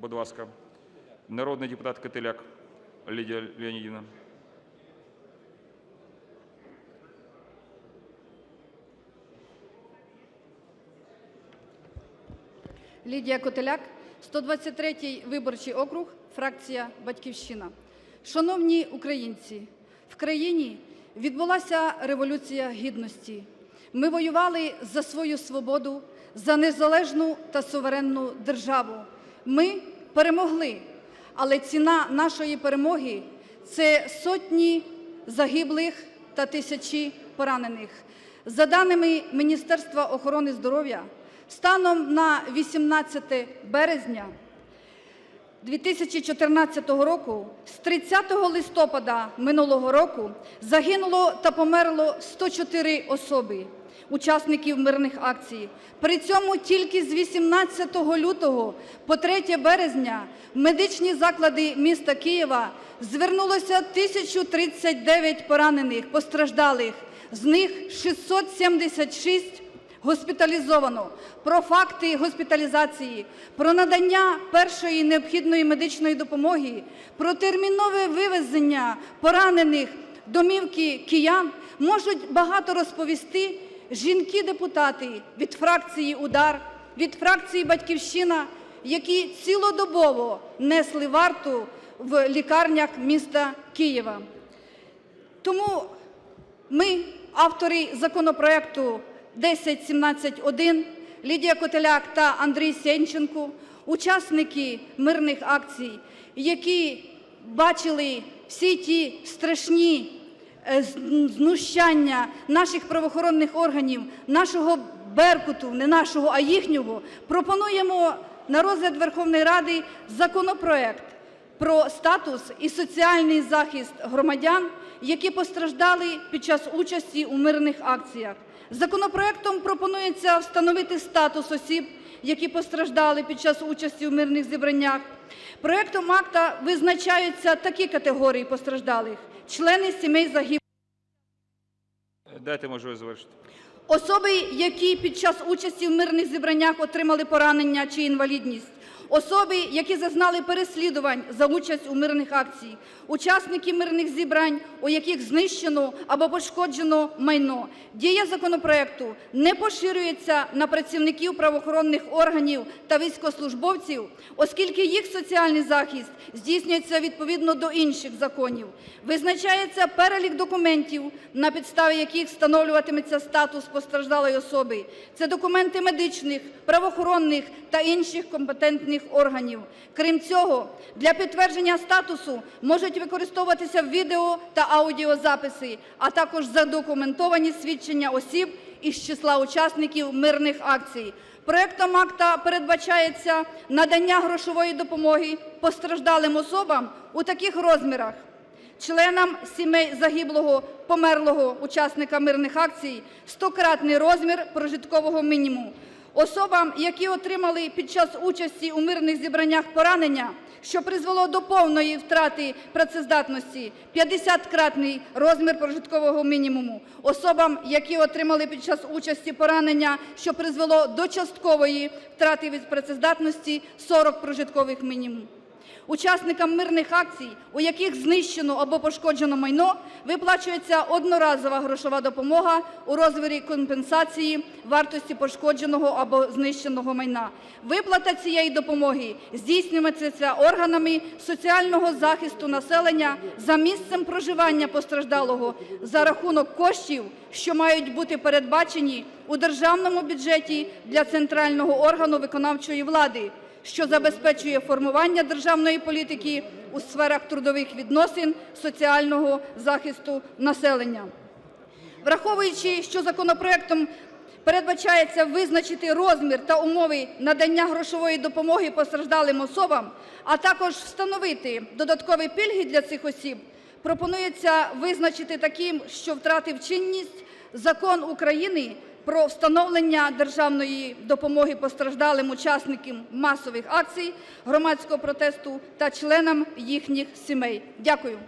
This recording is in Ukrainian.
Будь ласка. Народний депутат Катиляк Лідія Леонідівна. Лідія Котеляк, 123-й виборчий округ, фракція Батьківщина. Шановні українці, в країні відбулася революція гідності. Ми воювали за свою свободу, за незалежну та суверенну державу. Ми перемогли, але ціна нашої перемоги це сотні загиблих та тисячі поранених. За даними Міністерства охорони здоров'я, станом на 18 березня 2014 року з 30 листопада минулого року загинуло та померло 104 особи, учасників мирних акцій. При цьому тільки з 18 лютого по 3 березня в медичні заклади міста Києва звернулося 1039 поранених, постраждалих, з них 676 госпіталізовано, про факти госпіталізації, про надання першої необхідної медичної допомоги, про термінове вивезення поранених домівки киян можуть багато розповісти жінки-депутати від фракції Удар, від фракції Батьківщина, які цілодобово несли варту в лікарнях міста Києва. Тому ми, автори законопроекту 1017-1, Лідія Котеляк та Андрій Сенченко, учасники мирних акцій, які бачили всі ті страшні знущання наших правоохоронних органів, нашого Беркуту, не нашого, а їхнього, пропонуємо на розгляд Верховної Ради законопроект про статус і соціальний захист громадян, які постраждали під час участі у мирних акціях. Законопроектом пропонується встановити статус осіб, які постраждали під час участі у мирних зібраннях. Проектом акта визначаються такі категорії постраждалих: члени сімей загиблих. Дайте можливість завершити. Особи, які під час участі в мирних зібраннях отримали поранення чи інвалідність, особи, які зазнали переслідувань за участь у мирних акціях, учасники мирних зібрань, у яких знищено або пошкоджено майно. Дія законопроекту не поширюється на працівників правоохоронних органів та військовослужбовців, оскільки їх соціальний захист здійснюється відповідно до інших законів. Визначається перелік документів, на підставі яких встановлюватиметься статус постраждалої особи. Це документи медичних, правоохоронних та інших компетентних органів. Крім цього, для підтвердження статусу можуть використовуватися відео та аудіозаписи, а також задокументовані свідчення осіб із числа учасників мирних акцій. Проектом акта передбачається надання грошової допомоги постраждалим особам у таких розмірах: членам сімей загиблого, померлого учасника мирних акцій – стократний розмір прожиткового мінімуму. Особам, які отримали під час участі у мирних зібраннях поранення, що призвело до повної втрати працездатності – 50-кратний розмір прожиткового мінімуму. Особам, які отримали під час участі поранення, що призвело до часткової втрати від працездатності – 40 прожиткових мінімумів. Учасникам мирних акцій, у яких знищено або пошкоджено майно, виплачується одноразова грошова допомога у розмірі компенсації вартості пошкодженого або знищеного майна. Виплата цієї допомоги здійснюється органами соціального захисту населення за місцем проживання постраждалого за рахунок коштів, що мають бути передбачені у державному бюджеті для центрального органу виконавчої влади що забезпечує формування державної політики у сферах трудових відносин, соціального захисту населення. Враховуючи, що законопроектом передбачається визначити розмір та умови надання грошової допомоги постраждалим особам, а також встановити додаткові пільги для цих осіб, пропонується визначити таким, що втратив чинність Закон України про встановлення державної допомоги постраждалим учасникам масових акцій громадського протесту та членам їхніх сімей. Дякую.